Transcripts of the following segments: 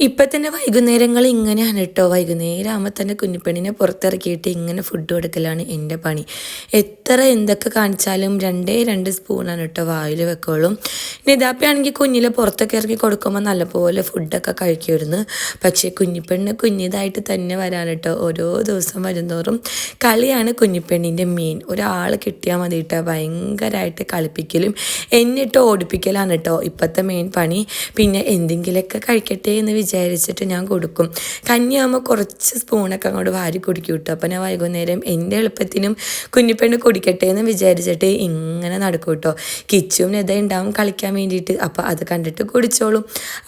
ഇപ്പം തന്നെ വൈകുന്നേരങ്ങൾ ഇങ്ങനെയാണ് കേട്ടോ വൈകുന്നേരം ആകുമ്പോൾ തന്നെ കുഞ്ഞിപ്പെണ്ണിനെ പുറത്തിറക്കിയിട്ട് ഇങ്ങനെ ഫുഡ് കൊടുക്കലാണ് എന്റെ പണി. എത്ര എന്തൊക്കെ കാണിച്ചാലും രണ്ടേ രണ്ട് സ്പൂണാണ് കേട്ടോ വായിൽ വെക്കോളും നിതാപ്പയാണെങ്കിൽ കുഞ്ഞിലെ പുറത്തൊക്കെ ഇറക്കി കൊടുക്കുമ്പോൾ നല്ലപോലെ ഫുഡൊക്കെ കഴിക്കുമായിരുന്നു. പക്ഷേ കുഞ്ഞിപ്പെണ്ണ് കുഞ്ഞിതായിട്ട് തന്നെ വരാൻ കേട്ടോ. ഓരോ ദിവസം വരുന്നോറും കളിയാണ് കുഞ്ഞിപ്പെണ്ണിന്റെ മെയിൻ ഒരാൾ കിട്ടിയാൽ മതി കേട്ടോ. ഭയങ്കരമായിട്ട് കളിപ്പിക്കലും എന്നിട്ട് ഓടിപ്പിക്കലാണ് കേട്ടോ ഇപ്പോഴത്തെ മെയിൻ പണി. പിന്നെ എന്തെങ്കിലുമൊക്കെ കഴിക്കട്ടെ എന്ന് വിചാരിച്ചിട്ട് ഞാൻ കൊടുക്കും. കഞ്ഞിയാകുമ്പോൾ കുറച്ച് സ്പൂണൊക്കെ അങ്ങോട്ട് വാരി കുടിക്കും കേട്ടോ. അപ്പം ഞാൻ വൈകുന്നേരം എന്റെ എളുപ്പത്തിനും കുഞ്ഞിപ്പെണ്ണ് കുടിക്കട്ടെ എന്ന് വിചാരിച്ചിട്ട് ഇങ്ങനെ നടക്കും കേട്ടോ. കിച്ചും നെത ഉണ്ടാവും കളിക്കാൻ വേണ്ടിയിട്ട്. അപ്പോൾ അത് കണ്ടിട്ട് കുടിച്ചോളും.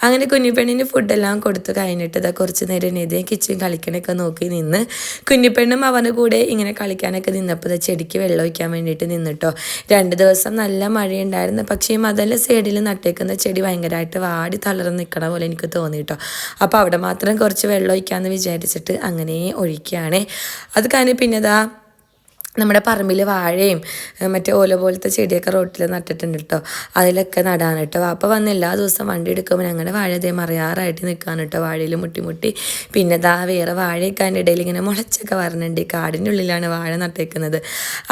അങ്ങനെ കുഞ്ഞിപ്പെണ്ണിന് ഫുഡെല്ലാം കൊടുത്തു കഴിഞ്ഞിട്ട് ഇതാ കുറച്ച് നേരം നെതയും കിച്ചും കളിക്കണൊക്കെ നോക്കി നിന്ന് കുഞ്ഞിപ്പെണ്ണും അവന്റെ കൂടെ ഇങ്ങനെ കളിക്കാനൊക്കെ നിന്നപ്പോൾ ചെടിക്ക് വെള്ളം ഒഴിക്കാൻ വേണ്ടിയിട്ട് നിന്നിട്ടോ രണ്ട് ദിവസം നല്ല മഴയുണ്ടായിരുന്നു. പക്ഷേ ഈ മതല സൈഡിൽ നട്ടേക്കുന്ന ചെടി ഭയങ്കരമായിട്ട് വാടി തളർന്ന് നിൽക്കണ പോലെ എനിക്ക് തോന്നി കേട്ടോ. അപ്പോൾ അവിടെ മാത്രം കുറച്ച് വെള്ളം ഒഴിക്കാമെന്ന് വിചാരിച്ചിട്ട് അങ്ങനെ ഒഴിക്കുകയാണ്. അത് കഴിഞ്ഞ് പിന്നെ ഇതാ നമ്മുടെ പറമ്പിൽ വാഴയും മറ്റേ ഓല പോലത്തെ ചെടിയൊക്കെ റോട്ടിൽ നട്ടിട്ടുണ്ട് കേട്ടോ അതിലൊക്കെ നടാൻ കേട്ടോ അപ്പോൾ വന്ന് എല്ലാ ദിവസവും വണ്ടി എടുക്കുമ്പോൾ ഞങ്ങളുടെ വാഴ അതേ മറിയാറായിട്ട് നിൽക്കാൻ കേട്ടോ വാഴയിൽ മുട്ടി മുട്ടി. പിന്നെ ദാ വേറെ വാഴയൊക്കെ അതിന്റെ ഇടയിൽ ഇങ്ങനെ മുളച്ചൊക്കെ വരണുണ്ട്. കാടിന്റെ ഉള്ളിലാണ് വാഴ നട്ടേക്കുന്നത്.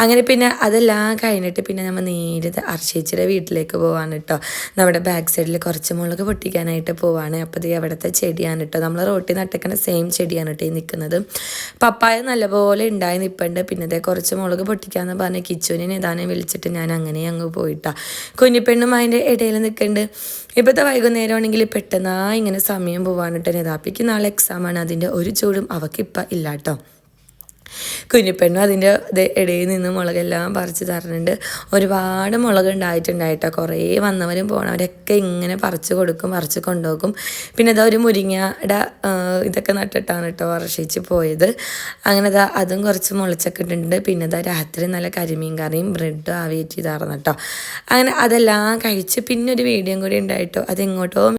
അങ്ങനെ പിന്നെ അതെല്ലാം കഴിഞ്ഞിട്ട് പിന്നെ നമ്മൾ നേരിട്ട് അർഷിച്ചിയുടെ വീട്ടിലേക്ക് പോവാണ് കേട്ടോ നമ്മുടെ ബാക്ക് സൈഡിൽ കുറച്ച് മുളക് പൊട്ടിക്കാനായിട്ട് പോവാണ്. അപ്പോൾ ഇത് അവിടുത്തെ ചെടിയാണ് കേട്ടോ നമ്മൾ റോട്ടിൽ നട്ടേക്കുന്ന സെയിം ചെടിയാണ് കേട്ടോ ഈ നിൽക്കുന്നത് പപ്പായ നല്ലപോലെ ഉണ്ടായി നിൽപ്പുണ്ട് പിന്നെ കുറച്ച് മുളക് പൊട്ടിക്കാന്ന് പറഞ്ഞ കിച്ചുവിനെ ഏതാനും വിളിച്ചിട്ട് ഞാൻ അങ്ങനെ അങ്ങ് പോയിട്ടാ. കുഞ്ഞിപ്പെണ്ണും അതിന്റെ ഇടയിൽ നിൽക്കുന്നുണ്ട് ഇപ്പോഴത്തെ വൈകുന്നേരം ആണെങ്കിൽ പെട്ടെന്നാ ഇങ്ങനെ സമയം പോവാനിട്ട് നേതാപ്പിക്ക് നാളെ എക്സാമാണ് അതിന്റെ ഒരു ചൂടും അവക്കിപ്പം ഇല്ല കേട്ടോ കുഞ്ഞിപ്പെണ്ണും അതിന്റെ ഇടയിൽ നിന്ന് മുളകെല്ലാം പറിച്ച് തരണുണ്ട്. ഒരുപാട് മുളക് ഉണ്ടായിട്ടുണ്ടായിട്ടോ കുറേ വന്നവരും പോണവരൊക്കെ ഇങ്ങനെ പറിച്ച് കൊടുക്കും പറിച്ച് കൊണ്ടുപോകും. പിന്നെ അതാ ഒരു മുരിങ്ങയുടെ ഇതൊക്കെ നട്ടിട്ടാണ് കേട്ടോ വർഷിച്ച് പോയത്. അങ്ങനെ അതാ അതും കുറച്ച് മുളച്ചൊക്കെ ഇട്ടിട്ടുണ്ട്. പിന്നെ അതാ രാത്രി നല്ല കരിമീൻ കറിയും ബ്രെഡും ആവിയേറ്റ് ചെയ്തായിരുന്നു കേട്ടോ. അങ്ങനെ അതെല്ലാം കഴിച്ച് പിന്നെ ഒരു വീഡിയോ കൂടി ഉണ്ടായിട്ടോ. അതെങ്ങോട്ടോ